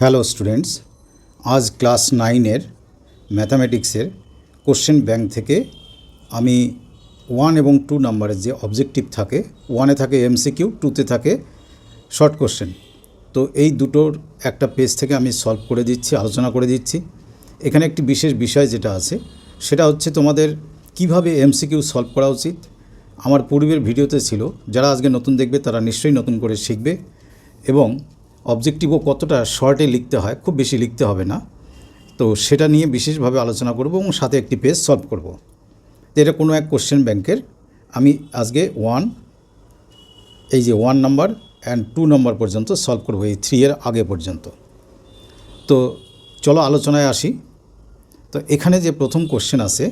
Hello students আজ class নাইনের ম্যাথামেটিক্সের question bank থেকে আমি ওয়ান এবং টু নাম্বারের যে অবজেক্টিভ থাকে ওয়ানে থাকে এমসিকিউ টুতে থাকে শর্ট কোশ্চেন তো এই দুটোর একটা পেজ থেকে আমি সলভ করে দিচ্ছি, আলোচনা করে দিচ্ছি। এখানে একটি বিশেষ বিষয় যেটা আছে, সেটা হচ্ছে তোমাদের কীভাবে এমসিকিউ সলভ করা উচিত। আমার পূর্বের ভিডিওতে ছিল, যারা আজকে নতুন দেখবে তারা নিশ্চয়ই নতুন করে শিখবে। এবং অবজেক্টিভও কতটা শর্টে লিখতে হয়, খুব বেশি লিখতে হবে না। তো সেটা নিয়ে বিশেষভাবে আলোচনা করব এবং সাথে একটি পেজ সলভ করব। তো এটা কোনো এক কোশ্চেন ব্যাংকের আমি আজকে ওয়ান এই যে one number and two number পর্যন্ত সলভ করব, এই থ্রি এর আগে পর্যন্ত। তো চলো আলোচনায় আসি। তো এখানে যে প্রথম কোশ্চেন আছে,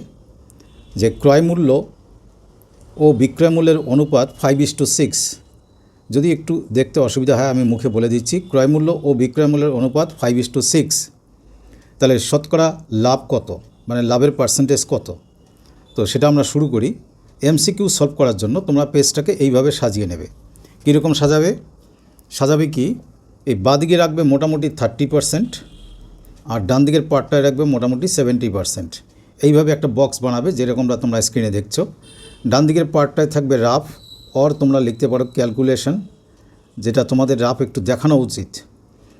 যে ক্রয়মূল্য ও বিক্রয় মূল্যের অনুপাত ফাইভ ইস টু সিক্স যদি একটু দেখতে অসুবিধা হয়, আমি মুখে বলে দিচ্ছি। ক্রয়মূল্য ও বিক্রয় মূল্যের অনুপাত ফাইভ ইস টু সিক্স তাহলে শতকরা লাভ কত? মানে লাভের পার্সেন্টেজ কত? তো সেটা আমরা শুরু করি। এমসিকিউ সলভ করার জন্য তোমরা পেজটাকে এইভাবে সাজিয়ে নেবে। কীরকম সাজাবে? সাজাবে কি? এই বাদিকে রাখবে মোটামুটি থার্টি পারসেন্ট আর ডান দিকের পার্টটায় রাখবে মোটামুটি সেভেন্টি পারসেন্ট এইভাবে একটা বক্স বানাবে, যেরকমটা তোমরা স্ক্রিনে দেখছ। ডান দিকের পার্টটায় থাকবে রাফ অর তোমরা লিখতে পারো ক্যালকুলেশন, যেটা তোমাদের রাফ একটু দেখানো উচিত।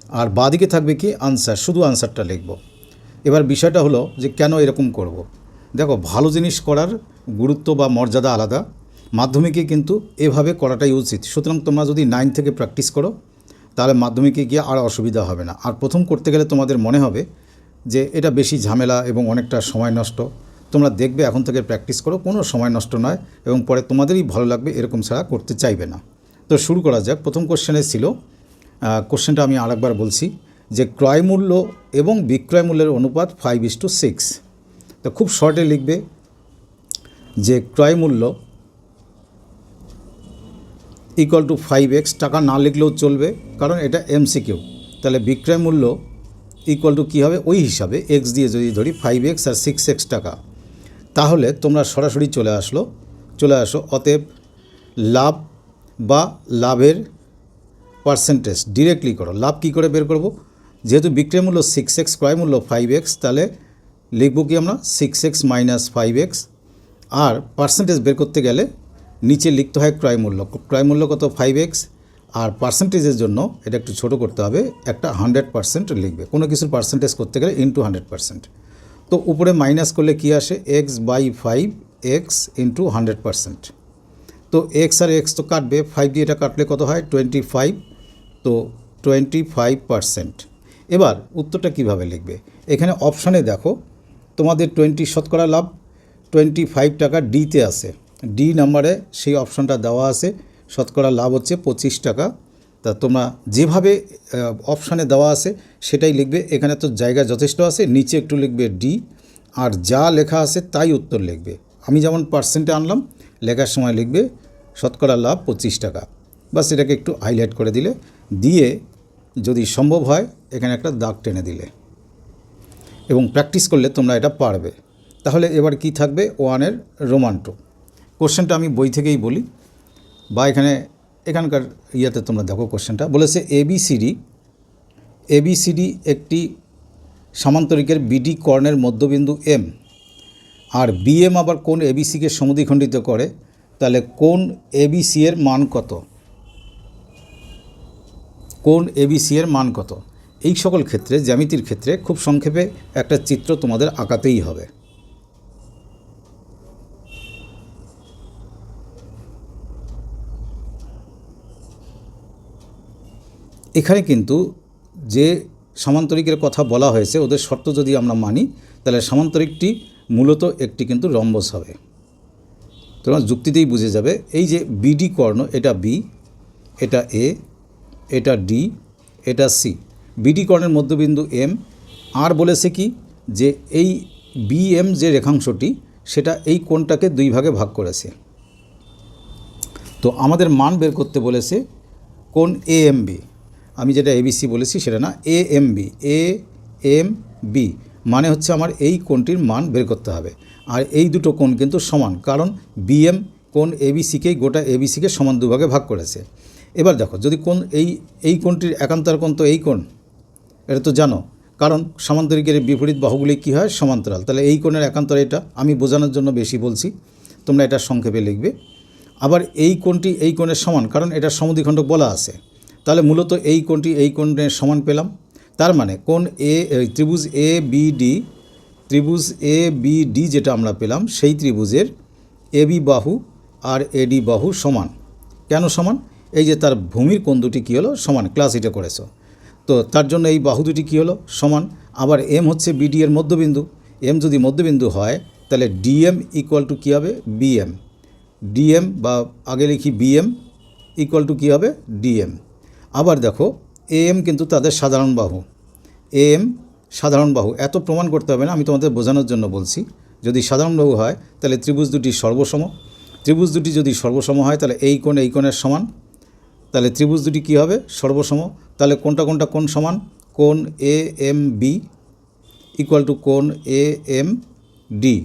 আর বাদিকে থাকবে কি আনসার, শুধু আনসারটা লিখব। এবার বিষয়টা হলো যে কেন এরকম করব। দেখো, ভালো জিনিস করার গুরুত্ব বা মর্যাদা আলাদা, মাধ্যমিকে কিন্তু এভাবে করাটাই উচিত। সুতরাং তোমরা যদি নাইন থেকে প্র্যাকটিস করো, তাহলে মাধ্যমিকে গিয়ে আর অসুবিধা হবে না। আর প্রথম করতে গেলে তোমাদের মনে হবে যে এটা বেশি ঝামেলা এবং অনেকটা সময় নষ্ট। তোমরা দেখবে, এখন থেকে প্র্যাকটিস করো, কোনো সময় নষ্ট নয় এবং পরে তোমাদেরই ভালো লাগবে, এরকম ছাড়া করতে চাইবে না। তো শুরু করা যাক। প্রথম কোশ্চেনে ছিল কোশ্চেনটা আমি আরেকবার বলছি যে ক্রয় মূল্য এবং বিক্রয় মূল্যের অনুপাত ফাইভ ইস টু সিক্স তো খুব শর্টে লিখবে যে ক্রয় মূল্য ইকুয়াল টু ফাইভ এক্স টাকা না লিখলেও চলবে, কারণ এটা এমসিকিউ তাহলে বিক্রয় মূল্য ইকুয়াল টু কী হবে? ওই হিসাবে এক্স দিয়ে যদি ধরি ফাইভ এক্স আর সিক্স এক্স টাকা। তাহলে তোমরা সরাসরি চলে আসলো, চলে আসো অতএব লাভ বা লাভের পার্সেন্টেজ ডিরেক্টলি করো। লাভ কী করে বের করব? যেহেতু বিক্রয় মূল্য সিক্স এক্স ক্রয় মূল্য ফাইভ এক্স তাহলে লিখব কি আমরা six x minus five x আর পার্সেন্টেজ বের করতে গেলে নিচে লিখতে হয় ক্রয় মূল্য। ক্রয় মূল্য কত? ফাইভ এক্স আর পার্সেন্টেজের জন্য এটা একটু ছোটো করতে হবে, একটা হান্ড্রেড পার্সেন্ট লিখবে। কোনো কিছুর পার্সেন্টেজ করতে গেলে ইন্টু হান্ড্রেড পার্সেন্ট তো উপরে মাইনাস করলে কি আসে? X by five x into hundred percent তো এক্স আর এক্স তো কাটবে ফাইভ দিয়ে এটা কাটলে কত হয়? টোয়েন্টি ফাইভ তো টোয়েন্টি ফাইভ পার্সেন্ট এবার উত্তরটা কীভাবে লিখবে? এখানে অপশানে দেখো, তোমাদের টোয়েন্টি শতকরা লাভ টোয়েন্টি ফাইভ টাকা ডিতে আছে। ডি নাম্বারে সেই অপশানটা দেওয়া আছে শতকরা লাভ হচ্ছে পঁচিশ টাকা। তা তোমরা যেভাবে অপশানে দেওয়া আছে সেটাই লিখবে। এখানে তো জায়গা যথেষ্ট আছে, নিচে একটু লিখবে ডি আর যা লেখা আছে তাই উত্তর লিখবে। আমি যেমন পার্সেন্টে আনলাম, লেখার সময় লিখবে, শতকরা লাভ পঁচিশ টাকা। বা সেটাকে একটু হাইলাইট করে দিলে। দিয়ে যদি সম্ভব হয়, এখানে একটা দাগ টেনে দিলে। এবং প্র্যাকটিস করলে তোমরা এটা পারবে। তাহলে এবার কি থাকবে? ওয়ানের রোমান্টো কোশ্চেনটা আমি বই থেকেই বলি। বা এখানে এখানকার ইয়াতে তোমরা দেখো কোশ্চেনটা বলেছে এবিসিডি এবিসিডি একটি সামান্তরিকের বিডি কর্ণের মধ্যবিন্দু এম আর বিএম আবার কোন এবিসিকে সমদ্বিখণ্ডিত করে? তাহলে কোন এবিসি এর মান কত? কোন এবিসি এর মান কত? এই সকল ক্ষেত্রে, জ্যামিতির ক্ষেত্রে খুব সংক্ষেপে একটা চিত্র তোমাদের আঁকাতেই হবে। এখানে কিন্তু যে সামান্তরিকের কথা বলা হয়েছে, ওদের শর্ত যদি আমরা মানি, তাহলে সামান্তরিকটি মূলত একটি কিন্তু রম্বস হবে। তোমার যুক্তিতেই বুঝে যাবে, এই যে বিডি কর্ণ, এটা বি এটা এ এটা ডি এটা সি বিডি কর্ণের মধ্যবিন্দু এম আর বলেছে কি যে এই বি এম যে রেখাংশটি, সেটা এই কোণটাকে দুই ভাগে ভাগ করেছে। তো আমাদের মান বের করতে বলেছে কোন এ এম বি আমি যেটা এবিসি বলেছি সেটা না A M B A M B মানে হচ্ছে আমার এই কোণটির মান বের করতে হবে। আর এই দুটো কোণ কিন্তু সমান, কারণ বিএম কোণ এবিসিকেই গোটা এবিসিকে সমান দুভাগে ভাগ করেছে। এবার দেখো, যদি কোন এই এই কোণটির একান্তর কোণ তো এই কোণ, এটা তো জানো, কারণ সমান্তরিকের বিপরীত বাহুগুলি কী হয়? সমান্তরাল। তাহলে এই কোণের একান্তর এটা, আমি বোঝানোর জন্য বেশি বলছি, তোমরা এটা সংক্ষেপে লিখবে। আবার এই কোণটি এই কোণের সমান, কারণ এটা সমদ্বিখণ্ডক বলা আছে। তাহলে মূলত এই কোণটি, এই কোণের সমান পেলাম। তার মানে কোণ এ, ত্রিভুজ এ বি ডি ত্রিভুজ এ বি ডি যেটা আমরা পেলাম, সেই ত্রিভুজের এ বি বাহু আর এডি বাহু সমান। কেন সমান? এই যে তার ভূমির কোণ দুটি কী হলো? সমান ক্লাস এটা করেছ। তো তার জন্য এই বাহু দুটি কী হলো? সমান। আবার এম হচ্ছে বিডি এর মধ্যবিন্দু। এম যদি মধ্যবিন্দু হয়, তাহলে ডিএম ইকুয়াল টু কী হবে? বিএম ডিএম বা আগে লিখি বিএম ইকুয়াল টু কী হবে? ডিএম আবার দেখো এএম কিন্তু তাদের সাধারণ বাহু। এএম সাধারণ বাহু। এত প্রমাণ করতে হবে না, আমি তোমাদের বোঝানোর জন্য বলছি। যদি সাধারণ বাহু হয়, তাহলে ত্রিভুজ দুটি সর্বসম। ত্রিভুজ দুটি যদি সর্বসম হয়, তাহলে এই কোণ, এই কোণের সমান। তাহলে ত্রিভুজ দুটি কী হবে? সর্বসম। তাহলে কোনটা কোনটা কোন সমান? কোণ A M B equal to কোণ এ এম ডি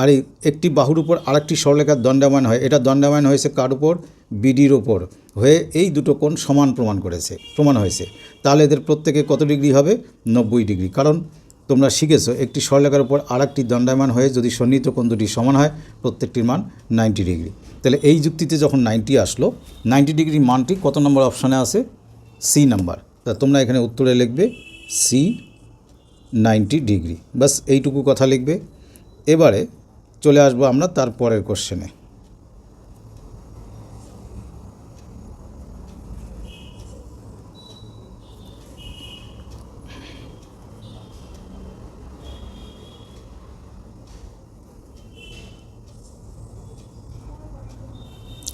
আর এই একটি বাহুর উপর আরেকটি সরলেখার দণ্ডায়মান হয়। এটা দণ্ডায়মান হয়েছে কার উপর? বিডির উপর। হয়ে এই দুটো কোণ সমান প্রমাণ করেছে, প্রমাণ হয়েছে। তাহলে এদের প্রত্যেকে কত ডিগ্রি হবে? নব্বই ডিগ্রি। কারণ তোমরা শিখেছো, একটি সরলেখার উপর আরেকটি দণ্ডায়মান হয়ে যদি সন্নিহিত কোণ দুটি সমান হয়, প্রত্যেকটির মান নাইনটি ডিগ্রি। তাহলে এই যুক্তিতে যখন নাইনটি আসলো, নাইনটি ডিগ্রি মানটি কত নম্বর অপশানে আছে? C number. তা তোমরা এখানে উত্তরে লিখবে, সি নাইনটি ডিগ্রি। বাস এইটুকু কথা লিখবে। এবারে চলে আসব আমরা তার পরের কোশ্চেনে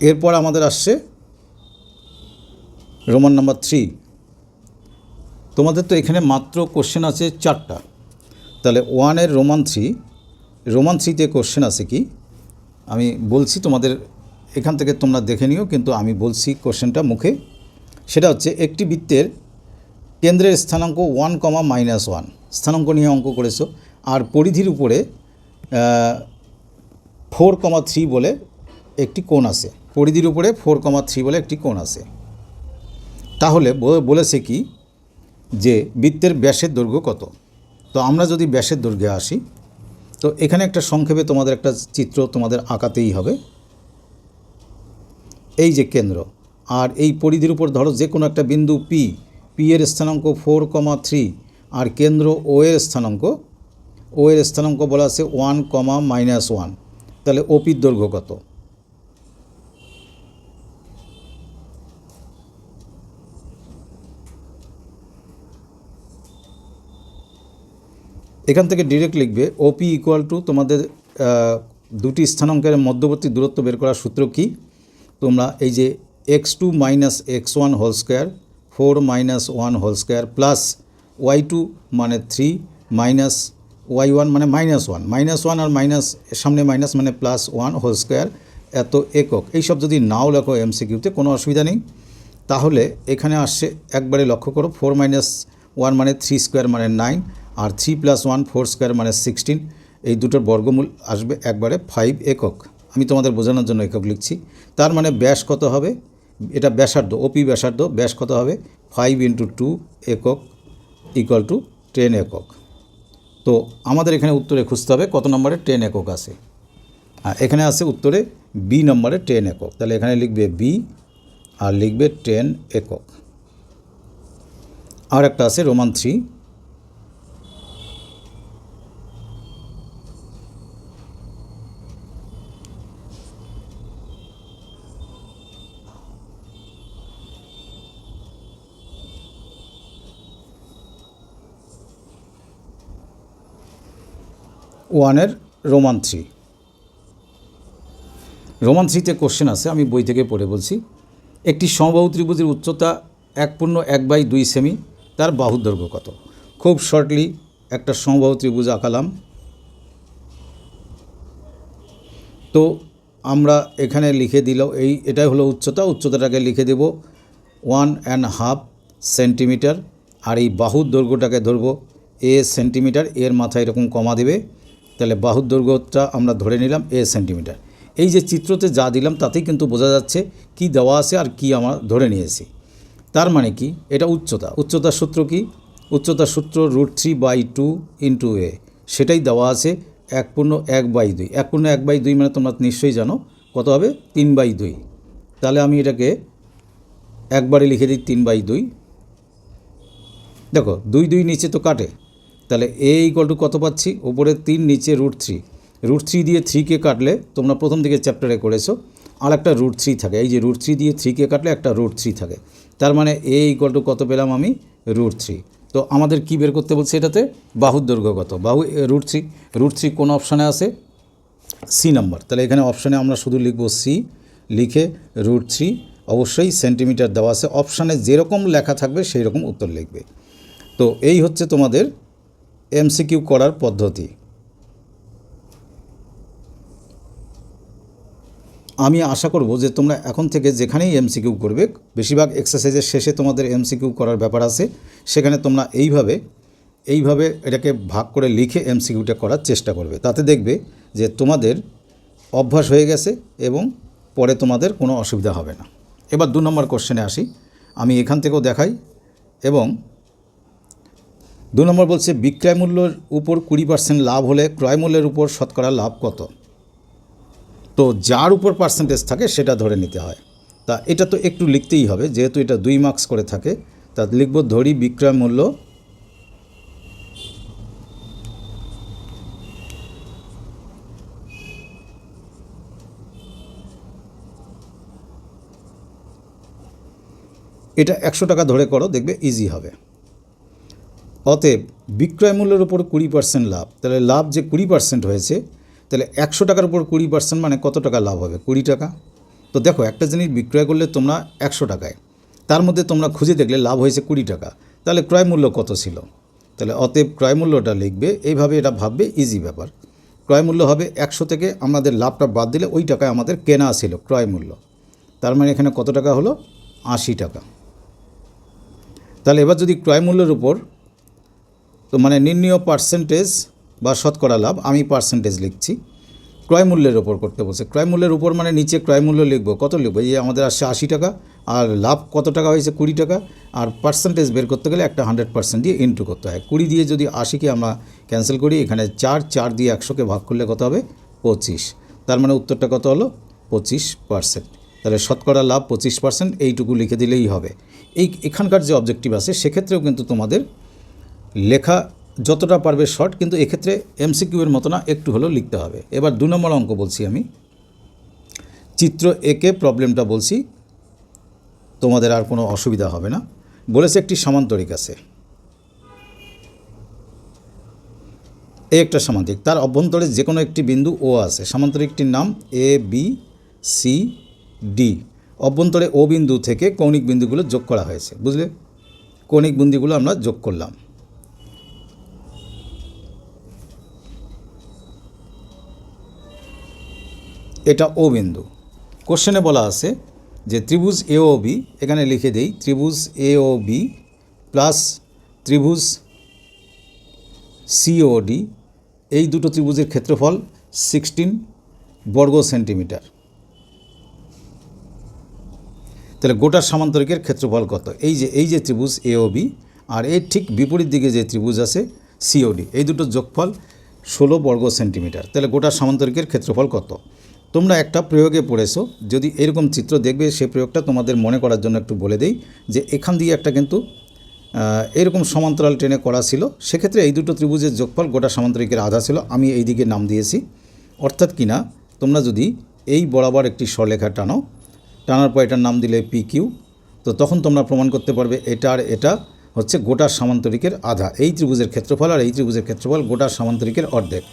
এরপর আমাদের আসছে রোমান নাম্বার থ্রি তোমাদের তো এখানে মাত্র কোশ্চেন আছে চারটা। তাহলে ওয়ানের রোমান থ্রি রোমান থ্রিতে কোশ্চেন আছে কি? আমি বলছি তোমাদের, এখান থেকে তোমরা দেখে নিও, কিন্তু আমি বলছি কোশ্চেনটা মুখে। সেটা হচ্ছে, একটি বৃত্তের কেন্দ্রের স্থানাঙ্ক ওয়ান কমা মাইনাস ওয়ান স্থানাঙ্ক নিয়ে অঙ্ক করেছ। আর পরিধির উপরে ফোর কমা থ্রি বলে একটি কোণ আছে। পরিধির উপরে ফোর কমা থ্রি বলে একটি কোণ আছে। তাহলে বলেছে কি? যে বৃত্তের ব্যাসের দৈর্ঘ্য কত? তো আমরা যদি ব্যাসের দৈর্ঘ্যে আসি তো এখানে একটা সংক্ষেপে তোমাদের একটা চিত্র তোমাদের আঁকাতেই হবে। এই যে কেন্দ্র, আর এই পরিধির উপর ধরো যে কোনো একটা বিন্দু পি পি এর স্থানাঙ্ক ফোর কমা থ্রি, আর কেন্দ্র ও এর স্থানাঙ্ক ও এর স্থানাঙ্ক বলা আছে ওয়ান কমা মাইনাস ওয়ান। তাহলে ওপির দৈর্ঘ্য কত? এখান থেকে ডিরেক্ট লিখবে ওপি ইকুয়াল টু তোমাদের দুটি স্থানাঙ্কের মধ্যবর্তী দূরত্ব বের করার সূত্র কি? তোমরা এই যে x two minus x one whole square four minus one whole square plus y two মানে থ্রি মাইনাস ওয়াই ওয়ান মানে মাইনাস ওয়ান মাইনাস ওয়ান আর মাইনাস সামনে মাইনাস মানে প্লাস ওয়ান হোল স্কোয়ার এত একক। এইসব যদি নাও লেখো এমসিকিউতে কোনো অসুবিধা নেই। তাহলে এখানে আসছে একবারে লক্ষ্য করো ফোর মাইনাস ওয়ান মানে থ্রি স্কোয়ার মানে নাইন আর three plus one four square মানে সিক্সটিন, এই দুটোর বর্গমূল আসবে একবারে ফাইভ একক। আমি তোমাদের বোঝানোর জন্য একক লিখছি। তার মানে ব্যাস কত হবে? এটা ব্যাসার্ধ ওপি ব্যাসার্ধ, ব্যাস কত হবে? ফাইভ ইন্টু টু একক ইকুয়াল টু টেন একক। তো আমাদের এখানে উত্তরে খুঁজতে হবে কত নম্বরে টেন একক আছে। এখানে আছে উত্তরে বি নম্বরে টেন একক। তাহলে এখানে লিখবে বি আর লিখবে টেন একক। আর একটা আছে রোমান থ্রি। ওয়ানের রোমান থ্রি। রোমান থ্রিতে কোশ্চেন আছে, আমি বই থেকে পড়ে বলছি। একটি সমবাহু ত্রিভুজের উচ্চতা এক পূর্ণ এক বাই দুই সেমি, তার বাহুর দৈর্ঘ্য কত? খুব শর্টলি একটা সমবাহু ত্রিভুজ আঁকালাম। তো আমরা এখানে লিখে দিল, এই এটাই হলো উচ্চতা, উচ্চতাটাকে লিখে দেব ওয়ান অ্যান্ড হাফ সেন্টিমিটার, আর এই বাহুর দৈর্ঘ্যটাকে ধরবো এ সেন্টিমিটার, এর মাথায় এরকম কমা দেবে। তাহলে বাহুর দৈর্ঘ্যটা আমরা ধরে নিলাম এ সেন্টিমিটার। এই যে চিত্রতে যা দিলাম তাতেই কিন্তু বোঝা যাচ্ছে কি দেওয়া আছে আর কি আমরা ধরে নিয়েছি। তার মানে কি? এটা উচ্চতা। উচ্চতার সূত্র কি? উচ্চতার সূত্র root three by two into A. সেটাই দেওয়া আছে এক পূর্ণ এক বাই দুই। এক পূর্ণ এক বাই দুই মানে তোমরা নিশ্চয়ই জানো কত হবে? তিন বাই দুই। তাহলে আমি এটাকে একবারে লিখে দিই তিন বাই দুই। দেখো, দুই দুই নিচে তো কাটে। তাহলে এ ইকল টু কত পাচ্ছি? ওপরে তিন, নিচে রুট থ্রি রুট থ্রি দিয়ে থ্রিকে কাটলে তোমরা প্রথম দিকে চ্যাপ্টারে করেছ আর একটা রুট থ্রি থাকে। এই যে রুট থ্রি দিয়ে থ্রিকে কাটলে একটা রুট থ্রি থাকে। তার মানে এ ইকল টু কত পেলাম আমি? রুট থ্রি তো আমাদের কি বের করতে বলছে এটাতে? বাহুর দৈর্ঘ্য কত? বাহু রুট থ্রি রুট থ্রি কোন অপশানে আছে? সি নাম্বার তাহলে এখানে অপশানে আমরা শুধু লিখব সি লিখে রুট থ্রি অবশ্যই সেন্টিমিটার দেওয়া আছে। অপশানে যেরকম লেখা থাকবে সেই রকম উত্তর লিখবে। তো এই হচ্ছে তোমাদের এমসিকিউ করার পদ্ধতি। আমি আশা করব যে তোমরা এখন থেকে যেখানেই এমসিকিউ করবে, বেশিরভাগ এক্সারসাইজের শেষে তোমাদের এমসিকিউ করার ব্যাপার আছে, সেখানে তোমরা এইভাবে এইভাবে এটাকে ভাগ করে লিখে এমসিকিউটা করার চেষ্টা করবে। তাতে দেখবে যে তোমাদের অভ্যাস হয়ে গেছে এবং পরে তোমাদের কোনো অসুবিধা হবে না। এবার দু নম্বর কোশ্চেনে আসি। আমি এখান থেকেও দেখাই এবং দু নম্বর বলছে, বিক্রয় মূল্যের উপর কুড়ি পার্সেন্ট লাভ হলে ক্রয় মূল্যের উপর শতকরা লাভ কত? তো যার উপর পার্সেন্টেজ থাকে সেটা ধরে নিতে হয়। তা এটা তো একটু লিখতেই হবে, যেহেতু এটা দুই মার্কস করে থাকে, তা লিখব ধরি বিক্রয় মূল্য। এটা একশো টাকা ধরে করো, দেখবে ইজি হবে। অতএব বিক্রয় মূল্যের উপর কুড়ি পার্সেন্ট লাভ। তাহলে লাভ যে কুড়ি পার্সেন্ট হয়েছে, তাহলে একশো টাকার উপর কুড়ি পার্সেন্ট মানে কত টাকা লাভ হবে? কুড়ি টাকা। তো দেখো, একটা জিনিস বিক্রয় করলে তোমরা একশো টাকায়, তার মধ্যে তোমরা খুঁজে দেখলে লাভ হয়েছে কুড়ি টাকা। তাহলে ক্রয় মূল্য কত ছিল? তাহলে অতএব ক্রয় মূল্যটা লিখবে, এইভাবে এটা ভাববে ইজি ব্যাপার। ক্রয় মূল্য হবে একশো থেকে আমাদের লাভটা বাদ দিলে ওই টাকায় আমাদের কেনা ছিল ক্রয় মূল্য। তার মানে এখানে কত টাকা হলো? আশি টাকা। তাহলে এবার যদি ক্রয় মূল্যের উপর তো মানে নির্ণীয় পার্সেন্টেজ বা শতকরা লাভ, আমি পার্সেন্টেজ লিখছি। ক্রয় মূল্যের ওপর করতে বলছে। ক্রয় মূল্যের উপর মানে নিচে ক্রয় মূল্য লিখব। কত লিখব? এই আমাদের আসছে আশি টাকা, আর লাভ কত টাকা হয়েছে? কুড়ি টাকা, আর পার্সেন্টেজ বের করতে গেলে একটা হান্ড্রেড পার্সেন্ট দিয়ে ইন্টু করতে হয়। কুড়ি দিয়ে যদি আশিকে আমরা ক্যান্সেল করি, এখানে চার চার দিয়ে একশোকে ভাগ করলে কত হবে? পঁচিশ। তার মানে উত্তরটা কত হলো? পঁচিশ পার্সেন্ট তাহলে শতকরা লাভ পঁচিশ পার্সেন্ট এইটুকু লিখে দিলেই হবে। এই, এখানকার যে অবজেক্টিভ আছে, সেক্ষেত্রেও কিন্তু তোমাদের লেখা যতটা পারবে শর্ট, কিন্তু এক্ষেত্রে এমসিকিউ এর মতো না, একটু হলেও লিখতে হবে। এবার দু নম্বর অঙ্ক বলছি আমি। চিত্র একে প্রবলেমটা বলছি, তোমাদের আর কোনো অসুবিধা হবে না। বলেছে একটি সামান্তরিক আছে। এই একটা সামান্তরিক। তার অভ্যন্তরে যে কোনো একটি বিন্দু ও আছে। সামান্তরিকটির নাম এ বি সি ডি অভ্যন্তরে ও বিন্দু থেকে কৌণিক বিন্দুগুলো যোগ করা হয়েছে। বুঝলে? কৌণিক বিন্দুগুলো আমরা যোগ করলাম। এটা ও বিন্দু। কোশ্চেনে বলা আছে যে ত্রিভুজ এ ও বি এখানে লিখে দেই, ত্রিভুজ এ ও বি প্লাস ত্রিভুজ সিওডি এই দুটো ত্রিভুজের ক্ষেত্রফল সিক্সটিন বর্গ সেন্টিমিটার তাহলে গোটা সামান্তরিকের ক্ষেত্রফল কত? এই যে এই যে ত্রিভুজ এ ও বি আর এর ঠিক বিপরীত দিকে যে ত্রিভুজ আছে সিওডি এই দুটো যোগফল ষোলো বর্গ সেন্টিমিটার তাহলে গোটা সামান্তরিকের ক্ষেত্রফল কত? তোমরা একটা প্রয়োগে পড়েছো, যদি এরকম চিত্র দেখবে সেই প্রয়োগটা তোমাদের মনে করার জন্য একটু বলে দেই, যে এখান দিয়ে একটা কিন্তু এরকম সমান্তরাল ট্রেনে করা ছিল। সেক্ষেত্রে এই দুটো ত্রিভুজের যোগফল গোটা সামান্তরিকের আধা ছিল। আমি এই দিকে নাম দিয়েছি। অর্থাৎ কিনা তোমরা যদি এই বরাবর একটি সরলেখা টানো, টানার পর এটার নাম দিলে পি কিউ তো তখন তোমরা প্রমাণ করতে পারবে এটা আর এটা হচ্ছে গোটা সামান্তরিকের আধা। এই ত্রিভুজের ক্ষেত্রফল আর এই ত্রিভুজের ক্ষেত্রফল গোটা সামান্তরিকের অর্ধেক।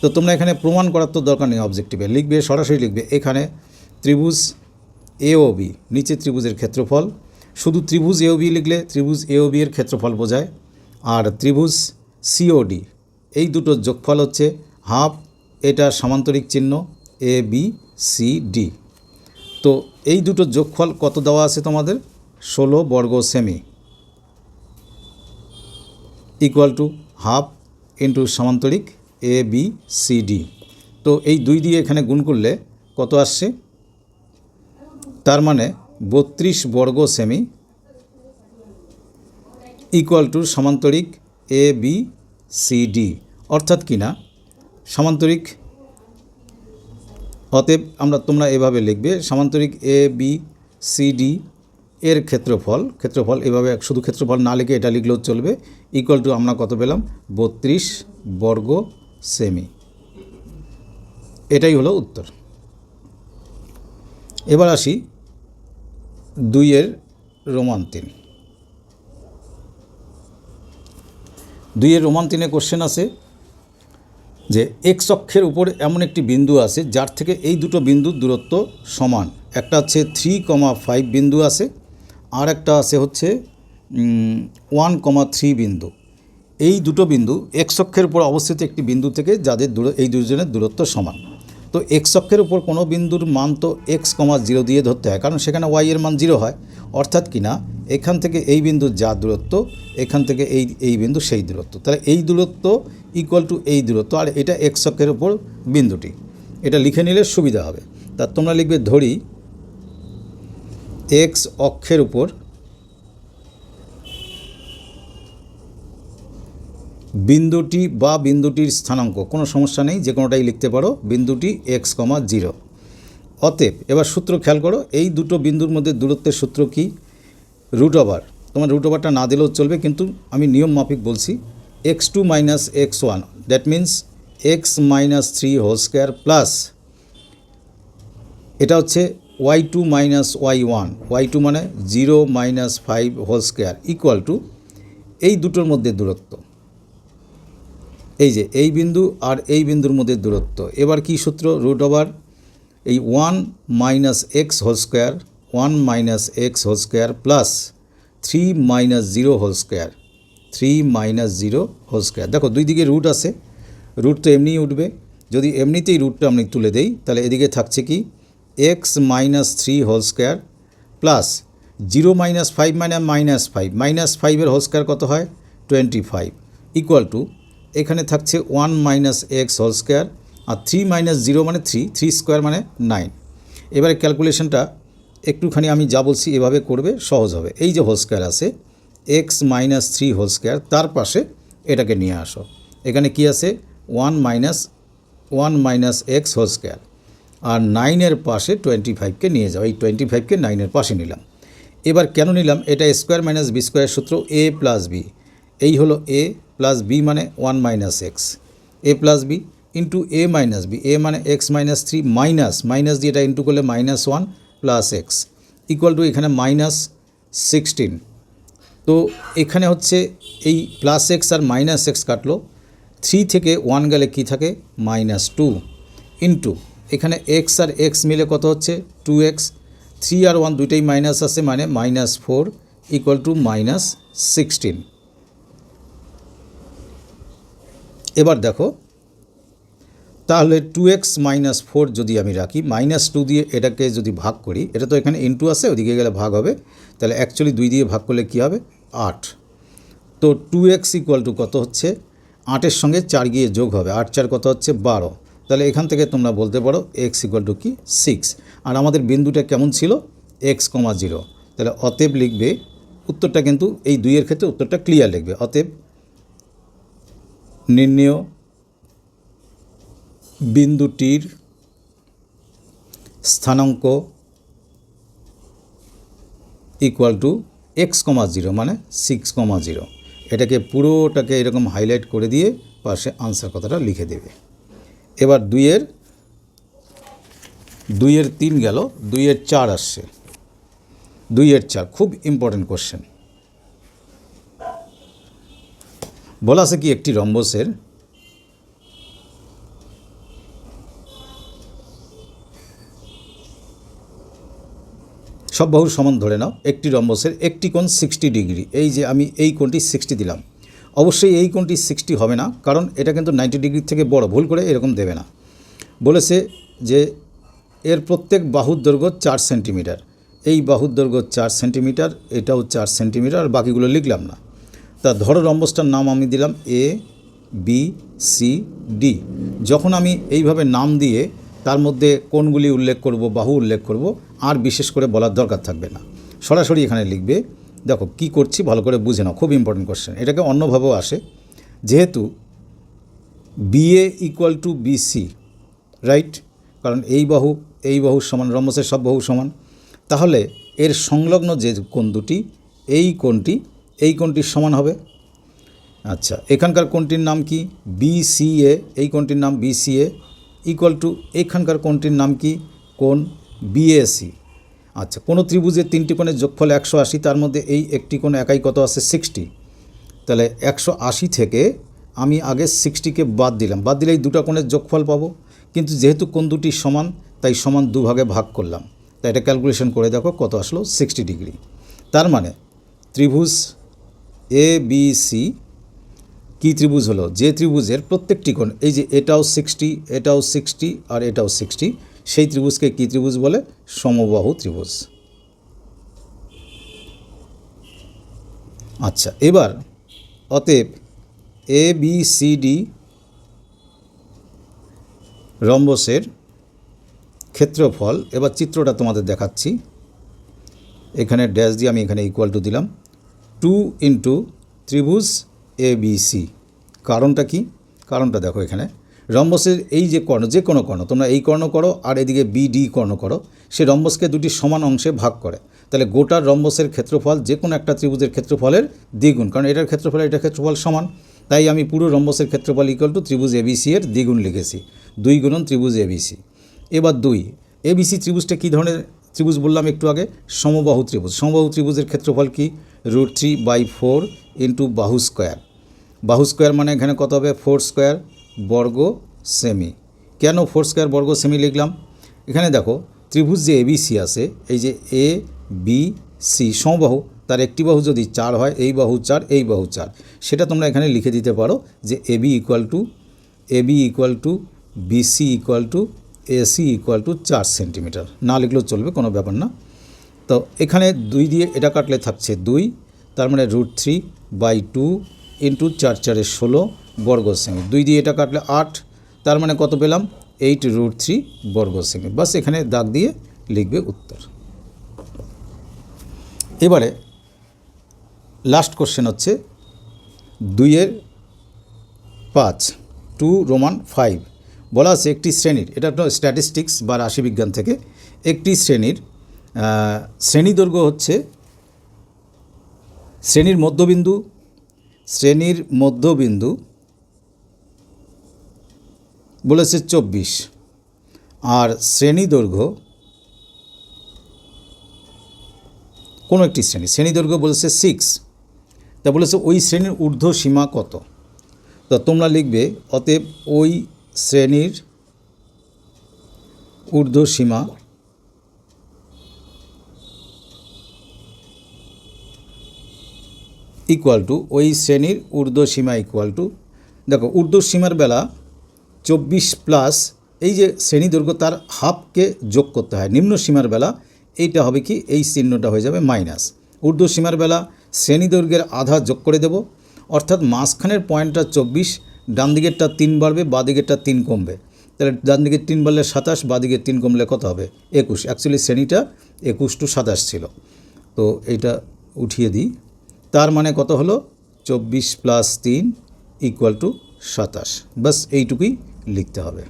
তো তোমরা এখানে প্রমাণ করার তো দরকার নেই অবজেক্টিভে লিখবে, সরাসরি লিখবে, এখানে ত্রিভুজ এ ও বি নিচে ত্রিভুজের ক্ষেত্রফল। শুধু ত্রিভুজ এ ও বি লিখলে ত্রিভুজ এ ও বি এর ক্ষেত্রফল বোঝায়। আর ত্রিভুজ সিওডি এই দুটো যোগফল হচ্ছে হাফ এটা সামান্তরিক চিহ্ন এ বি সি ডি তো এই দুটো যোগফল কত দেওয়া আছে তোমাদের? ষোলো বর্গ সেমি। ইকুয়াল টু হাফ ইন্টু সামান্তরিক এ বি সি ডি তো এই দুই দিয়ে এখানে গুণ করলে কত আসছে? তার মানে বত্রিশ বর্গ সেমি ইকুয়াল টু সমান্তরিক এ বি সি ডি অর্থাৎ কি না? সমান্তরিক অতএব আমরা তোমরা এভাবে লিখবে, সমান্তরিক এ বি সি ডি এর ক্ষেত্রফল ক্ষেত্রফল এভাবে শুধু ক্ষেত্রফল না লিখে এটা লিখলেও চলবে। ইকুয়াল টু আমরা কত পেলাম? বত্রিশ বর্গ সেমি। এটাই হলো উত্তর। এবার আসি দুইয়ের রোমান তিন। দুইয়ের রোমান তিনে কোশ্চেন আছে যে এক্স অক্ষের উপর এমন একটি বিন্দু আছে যার থেকে এই দুটো বিন্দুর দূরত্ব সমান। একটা হচ্ছে থ্রি কমা ফাইভ বিন্দু আছে, আর একটা আছে হচ্ছে ওয়ান কমা থ্রি বিন্দু। এই দুটো বিন্দু এক্স অক্ষের উপর অবস্থিত একটি বিন্দু থেকে যাদের দূর এই দুজনের দূরত্ব সমান। তো এক্স অক্ষের উপর কোনো বিন্দুর মান তো এক্স কমা জিরো দিয়ে ধরতে হয়, কারণ সেখানে ওয়াই এর মান জিরো হয়। অর্থাৎ কি না? এখান থেকে এই বিন্দুর যা দূরত্ব, এখান থেকে এই এই বিন্দু সেই দূরত্ব। তাহলে এই দূরত্ব ইকুয়াল টু এই দূরত্ব, আর এটা এক্স অক্ষের উপর বিন্দুটি। এটা লিখে নিলে সুবিধা হবে। তা তোমরা লিখবে ধরি এক্স অক্ষের উপর বিন্দুটি বা বিন্দুটির স্থানাঙ্ক, কোনো সমস্যা নেই, যে কোনোটাই লিখতে পারো, বিন্দুটি এক্স কমা জিরো অতএব, এবার সূত্র খেয়াল করো, এই দুটো বিন্দুর মধ্যে দূরত্বের সূত্র কি? রুট ওভার তোমার রুট ওভারটা না দিলেও চলবে, কিন্তু আমি নিয়ম মাফিক বলছি x two minus x one that means x minus three whole square plus এটা হচ্ছে y two minus y one y two মানে zero minus five whole square equal to এই দুটোর মধ্যে দূরত্ব। এই যে, এই বিন্দু আর এই বিন্দুর মধ্যে দূরত্ব। এবার কি সূত্র? রুট ওভার এই one minus x whole square one minus x whole square plus three minus zero whole square three minus zero whole square দেখো, দুই দিকে রুট আছে রুট তো এমনিই উঠবে। যদি এমনিতেই রুটটা আমি তুলে দেই, তাহলে এদিকে থাকছে কি? X minus three whole square plus zero minus five মানে মাইনাস ফাইভ মাইনাস ফাইভের হোল স্কোয়ার কত হয়? টোয়েন্টি ফাইভ ইকুয়াল টু এখানে থাকছে one minus x whole square আর থ্রি মাইনাস জিরো মানে থ্রি থ্রি স্কোয়ার মানে নাইন। এবারে ক্যালকুলেশনটা একটুখানি আমি যা বলছি এভাবে করবে, সহজ হবে। এই যে হোল স্কোয়ার আছে, x minus three whole square, তার পাশে এটাকে নিয়ে আসো। এখানে কি আছে? One minus one minus x whole square. আর নাইনের পাশে টোয়েন্টি ফাইভকে নিয়ে যাও। এই টোয়েন্টি ফাইভকে নাইনের পাশে নিলাম। এবার কেন নিলাম? এটা স্কোয়ার মাইনাস বি স্কোয়ার সূত্র এ প্লাস বি। এই হলো এ প্লাস বি মানে one minus x A plus B into A minus B A মানে x minus three minus minus দিয়ে এটা ইন্টু করলে minus one plus x equal to এখানে minus sixteen তো এখানে হচ্ছে এই প্লাস এক্স আর মাইনাস এক্স কাটলো। থ্রি থেকে ওয়ান গেলে কি থাকে? মাইনাস টু ইন্টু এখানে এক্স আর এক্স মিলে কত হচ্ছে? টু এক্স থ্রি আর ওয়ান দুইটাই মাইনাস আছে মানে minus four equal to minus sixteen এবার দেখো, তাহলে টু এক্স মাইনাস ফোর যদি আমি রাখি মাইনাস টু দিয়ে এটাকে যদি ভাগ করি, এটা তো এখানে ইন্টু আছে, ওদিকে গেলে ভাগ হবে, তাহলে অ্যাকচুয়ালি দুই দিয়ে ভাগ করলে কী হবে? আট। তো টু এক্স ইকুয়াল টু কত হচ্ছে? আটের সঙ্গে চার গিয়ে যোগ হবে, আট চার কত হচ্ছে? বারো। তাহলে এখান থেকে তোমরা বলতে পারো এক্স ইকুয়াল টু কি? সিক্স আর আমাদের বিন্দুটা কেমন ছিল? এক্স কমা জিরো তাহলে অতএব লিখবে, উত্তরটা কিন্তু এই দুইয়ের ক্ষেত্রে উত্তরটা ক্লিয়ার লিখবে। অতএব নির্ণেয় বিন্দুটির স্থানাঙ্ক equal to x comma zero মানে সিক্স কমা জিরো এটাকে পুরোটাকে এরকম হাইলাইট করে দিয়ে পাশে আনসার কথাটা লিখে দেবে। এবার দুইয়ের দুইয়ের তিন গেল, দুইয়ের চার আসছে। দুইয়ের চার, খুব ইম্পর্টেন্ট কোশ্চেন বলা আছে কি একটি রম্বসের? সব বাহুর সমান ধরে নাও, একটি রম্বসের, একটি কোণ সিক্সটি ডিগ্রি এই যে আমি এই কোণটি সিক্সটি দিলাম। অবশ্যই এই কোণটি সিক্সটি হবে না, কারণ এটা কিন্তু নাইনটি ডিগ্রি থেকে বড়, ভুল করে এরকম দেবে না। বলেছে যে এর প্রত্যেক বাহুর দৈর্ঘ্য চার সেন্টিমিটার এই বাহুর দৈর্ঘ্য চার সেন্টিমিটার এটাও চার সেন্টিমিটার আর বাকিগুলো লিখলাম না। তা ধরো রম্বসটার নাম আমি দিলাম এ বি সি ডি যখন আমি এইভাবে নাম দিয়ে তার মধ্যে কোনগুলি উল্লেখ করব, বাহু উল্লেখ করব, আর বিশেষ করে বলার দরকার থাকবে না। সরাসরি এখানে লিখবে, দেখো কি করছি ভালো করে বুঝে নাও, খুব ইম্পর্টেন্ট কোশ্চেন এটাকে অন্যভাবেও আসে। যেহেতু BA equal to BC right কারণ এই বাহু এই বাহু সমান রম্বসের সব বাহু সমান। তাহলে এর সংলগ্ন যে কোণ দুটি, এই কোণটি এই কোণটির সমান হবে। আচ্ছা এখানকার কোণটির নাম কি? বিসিএ এই কোণটির নাম বিসিএ ইকুয়াল টু এখানকার কোণটির নাম কি? কোণ বিএসি আচ্ছা কোনো ত্রিভুজের তিনটি কোণের যোগফল একশো আশি, তার মধ্যে এই একটি কোণ একাই কত আছে? সিক্সটি। তাহলে একশো আশি থেকে আমি আগে সিক্সটিকে বাদ দিলাম। বাদ দিলেই দুটো কোণের যোগফল পাবো। কিন্তু যেহেতু কোণ দুটি সমান, তাই সমান দুভাগে ভাগ করলাম। তাই এটা ক্যালকুলেশন করে দেখো কত আসলো? Sixty degree. তার মানে ত্রিভুজ এ বি সি কী ত্রিভুজ হলো? যে ত্রিভুজের প্রত্যেকটি কোণ, এই যে এটাও সিক্সটি এটাও সিক্সটি আর এটাও সিক্সটি সেই ত্রিভুজকে কী ত্রিভুজ বলে? সমবাহু ত্রিভুজ। আচ্ছা এবার অতএব এ বি সি ডি রম্বসের ক্ষেত্রফল, এবার চিত্রটা তোমাদের দেখাচ্ছি। এখানে ড্যাশ দিয়ে আমি এখানে ইকুয়াল টু দিলাম। টু ইন্টু ত্রিভুজ এ সি। কারণটা কি? কারণটা দেখো এখানে। রম্বসের এই যে কর্ণ, যে কোনো কর্ণ, তোমরা এই কর্ণ করো আর এদিকে বি, ডি কর্ণ করো, সে রম্বসকে দুটি সমান অংশে ভাগ করে। তাহলে গোটা রম্বসের ক্ষেত্রফল যে কোনো একটা ত্রিভুজের ক্ষেত্রফলের দ্বিগুণ, কারণ এটার ক্ষেত্রফল এটার ক্ষেত্রফল সমান। তাই আমি পুরো রম্বসের ক্ষেত্রফল ইকুয়াল টু ত্রিভুজ এবিসি এর দ্বিগুণ লিখেছি। দুই গুণন ত্রিভুজ এবিসি এবার দুই এবিসি ত্রিভুজটা কী ধরনের? ত্রিভুজ বললাম একটু আগে, সমবাহু ত্রিভুজ। সমবাহু ত্রিভুজের ক্ষেত্রফল কি? Root three by four into বাহু স্কোয়ার বাহু স্কোয়ার মানে এখানে কত হবে? ফোর স্কোয়ার বর্গ সেমি কেন ফোর স্কোয়ার বর্গ সেমি লিখলাম? এখানে দেখো, ত্রিভুজ যে এবিসি আছে, এই যে এ বি সি সমবাহু, তার একটি বাহু যদি চার হয়, এই বাহু চার, এই বাহু চার। সেটা তোমরা এখানে লিখে দিতে পারো যে A B equal to A B equal to BC equal to AC equal to চার সেন্টিমিটার না লিখলেও চলবে, কোনো ব্যাপার না। তো এখানে দুই দিয়ে এটা কাটলে থাকছে দুই, তার মানে root three by two into চার চারে ষোলো বর্গ সেমি দুই দিয়ে এটা কাটলে আট, তার মানে কত পেলাম? এইট রুট থ্রি বর্গ সেমি বাস এখানে দাগ দিয়ে লিখবে উত্তর। এবারে লাস্ট কোশ্চেন হচ্ছে দুইয়ের পাঁচ টু রোমান ফাইভ বলা আছে একটি শ্রেণির, এটা স্ট্যাটিস্টিক্স বা রাশিবিজ্ঞান থেকে, একটি শ্রেণির শ্রেণি দৈর্ঘ্য হচ্ছে শ্রেণির মধ্যবিন্দু শ্রেণির মধ্যবিন্দু বলেছে চব্বিশ। আর শ্রেণি দৈর্ঘ্য কোনো একটি শ্রেণি শ্রেণি দৈর্ঘ্য বলেছে সিক্স তা বলেছে ওই শ্রেণির ঊর্ধ্ব সীমা কত? তো তোমরা লিখবে, অতএব ওই শ্রেণির ঊর্ধ্ব সীমা ইকুয়াল টু ওই শ্রেণির ঊর্ধ্ব সীমা ইকুয়াল টু দেখো, ঊর্ধ্ব সীমার বেলা চব্বিশ প্লাস এই যে শ্রেণি দৈর্ঘ্য, তার হাফকে যোগ করতে হয়। নিম্ন সীমার বেলা এইটা হবে কি? এই চিহ্নটা হয়ে যাবে মাইনাস ঊর্ধ্ব সীমার বেলা শ্রেণি দৈর্ঘ্যের আধা যোগ করে দেব। অর্থাৎ মাঝখানের পয়েন্টটা চব্বিশ, ডান দিকেরটা তিন বাড়বে, বাঁ দিকেরটা তিন কমবে। তাহলে ডান দিকের তিন বাড়লে সাতাশ, বাঁ দিকের তিন কমলে কত হবে? একুশ। অ্যাকচুয়ালি শ্রেণীটা একুশ টু সাতাশ ছিল। তো এইটা উঠিয়ে দিই। তার মানে কত হলো? চব্বিশ প্লাস তিন ইকুয়াল টু সাতাশ। বাস এইটুকুই লিখতে হবে।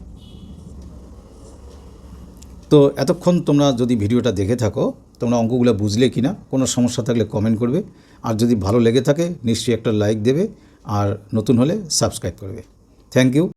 তো এতক্ষণ তোমরা যদি ভিডিওটা দেখে থাকো, তোমরা অঙ্কগুলো বুঝলে কি না কোনো সমস্যা থাকলে কমেন্ট করবে। আর যদি ভালো লেগে থাকে, নিশ্চয়ই একটা লাইক দেবে, আর নতুন হলে সাবস্ক্রাইব করবে। Thank you